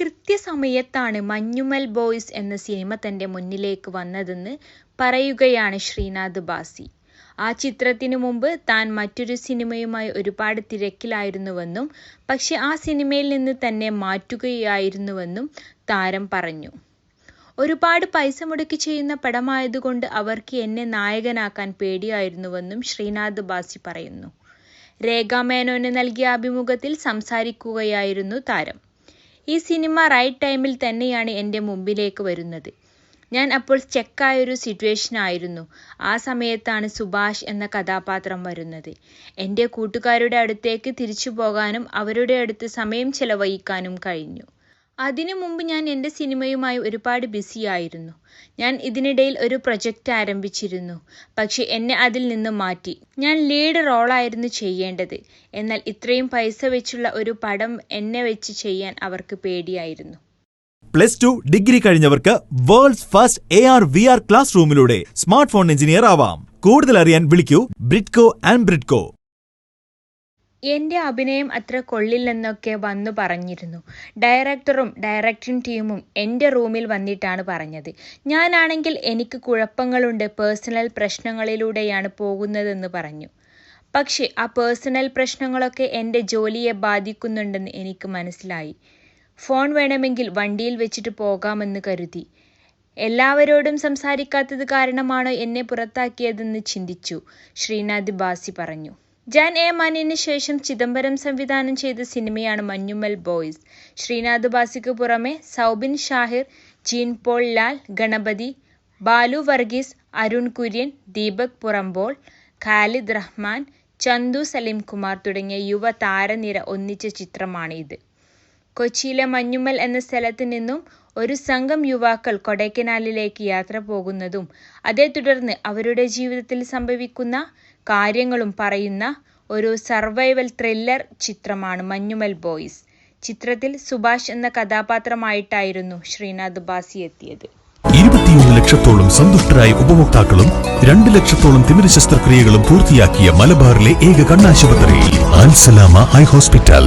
കൃത്യസമയത്താണ് Manjummel boys എന്ന സിനിമ തന്റെ മുന്നിലേക്ക് വന്നതെന്ന് പറയുകയാണ് ശ്രീനാഥ് ബാസി. ആ ചിത്രത്തിനു മുമ്പ് താൻ മറ്റൊരു സിനിമയുമായി ഒരുപാട് തിരക്കിലായിരുന്നുവെന്നും പക്ഷെ ആ സിനിമയിൽ നിന്ന് തന്നെ മാറ്റുകയായിരുന്നുവെന്നും താരം പറഞ്ഞു. ഒരുപാട് പൈസ മുടക്കി ചെയ്യുന്ന പടമായതുകൊണ്ട് അവർക്ക് എന്നെ നായകനാക്കാൻ പേടിയായിരുന്നുവെന്നും ശ്രീനാഥ് ബാസി പറയുന്നു. രേഖാ മേനോന് നൽകിയ അഭിമുഖത്തിൽ സംസാരിക്കുകയായിരുന്നു താരം. ഈ സിനിമ റൈറ്റ് ടൈമിൽ തന്നെയാണ് എന്റെ മുമ്പിലേക്ക് വരുന്നത്. ഞാൻ അപ്പോൾ സ്റ്റെക്കായൊരു സിറ്റുവേഷൻ ആയിരുന്നു ആ സമയത്താണ് സുഭാഷ് എന്ന കഥാപാത്രം വരുന്നത്. എന്റെ കൂട്ടുകാരുടെ അടുത്തേക്ക് തിരിച്ചു പോകാനും അവരുടെ അടുത്ത് സമയം ചെലവഴിക്കാനും കഴിഞ്ഞു. അതിനു മുമ്പ് ഞാൻ എന്റെ സിനിമയുമായി ഒരുപാട് ബിസി ആയിരുന്നു ഞാൻ ഇതിനിടയിൽ ഒരു പ്രൊജക്റ്റ് ആരംഭിച്ചിരുന്നു. പക്ഷെ എന്നെ അതിൽ നിന്ന് മാറ്റി. ഞാൻ ലീഡ് റോളായിരുന്നു ചെയ്യേണ്ടത്. എന്നാൽ ഇത്രയും പൈസ വെച്ചുള്ള ഒരു പടം എന്നെ വെച്ച് ചെയ്യാൻ അവർക്ക് പേടിയായിരുന്നു. Plus two degree കഴിഞ്ഞവർക്ക് world's first A R V R class റൂമിലൂടെ smart phone engineer ആവാം കൂടുതൽ അറിയാൻ വിളിക്കൂ ബ്രിഡ്കോ ആൻഡ് ബ്രിഡ്കോ എന്റെ അഭിനയം അത്ര കൊള്ളില്ലെന്നൊക്കെ വന്നു പറഞ്ഞിരുന്നു. ഡയറക്ടറും ഡയറക്ടിംഗ് ടീമും എന്റെ റൂമിൽ വന്നിട്ടാണ് പറഞ്ഞത്. ഞാനാണെങ്കിൽ എനിക്ക് കുഴപ്പങ്ങളുണ്ട് പേഴ്സണൽ പ്രശ്നങ്ങളിലൂടെയാണ് പോകുന്നതെന്ന് പറഞ്ഞു. പക്ഷേ ആ പേഴ്സണൽ പ്രശ്നങ്ങളൊക്കെ എന്റെ ജോലിയെ ബാധിക്കുന്നുണ്ടെന്ന് എനിക്ക് മനസ്സിലായി. ഫോൺ വേണമെങ്കിൽ വണ്ടിയിൽ വെച്ചിട്ട് പോകാമെന്ന് കരുതി. എല്ലാവരോടും സംസാരിക്കാത്തത് കാരണമാണോ എന്നെ പുറത്താക്കിയതെന്ന് ചിന്തിച്ചു. ശ്രീനാഥ് ബാസി പറഞ്ഞു. ജാൻ എ മാനിന് ശേഷം ചിദംബരം സംവിധാനം ചെയ്ത സിനിമയാണ് മഞ്ഞുമൽ ബോയ്സ്. ശ്രീനാഥ് ബാസിക്ക് പുറമെ സൗബിൻ ഷാഹിർ, ജീൻ പോൾ ലാൽ, ഗണപതി, ബാലു വർഗീസ്, അരുൺ കുര്യൻ, ദീപക് പുറമ്പോൾ, ഖാലിദ് റഹ്മാൻ, ചന്തു സലീംകുമാർ തുടങ്ങിയ യുവ താരനിര ഒന്നിച്ച ചിത്രമാണ് ഇത്. കൊച്ചിയിലെ മഞ്ഞുമ്മൽ എന്ന സ്ഥലത്ത് നിന്നും ഒരു സംഘം യുവാക്കൾ കൊടൈക്കനാലിലേക്ക് യാത്ര പോകുന്നതും അതേ തുടർന്ന് അവരുടെ ജീവിതത്തിൽ സംഭവിക്കുന്ന കാര്യങ്ങളും പറയുന്ന ഒരു സർവൈവൽ ത്രില്ലർ ചിത്രമാണ് മഞ്ഞുമൽ ബോയ്സ്. ചിത്രത്തിൽ സുഭാഷ് എന്ന കഥാപാത്രമായിട്ടായിരുന്നു ശ്രീനാഥ് ബാസി എത്തിയത്. ഇരുപത്തിയൊന്ന് ലക്ഷത്തോളം സന്തുഷ്ടരായ ഉപഭോക്താക്കളും രണ്ട് ലക്ഷത്തോളം തിമിര ശസ്ത്രക്രിയകളും പൂർത്തിയാക്കിയ മലബാറിലെ ഏക കണ്ണാശുപത്രി ആൻസലാമ high hospital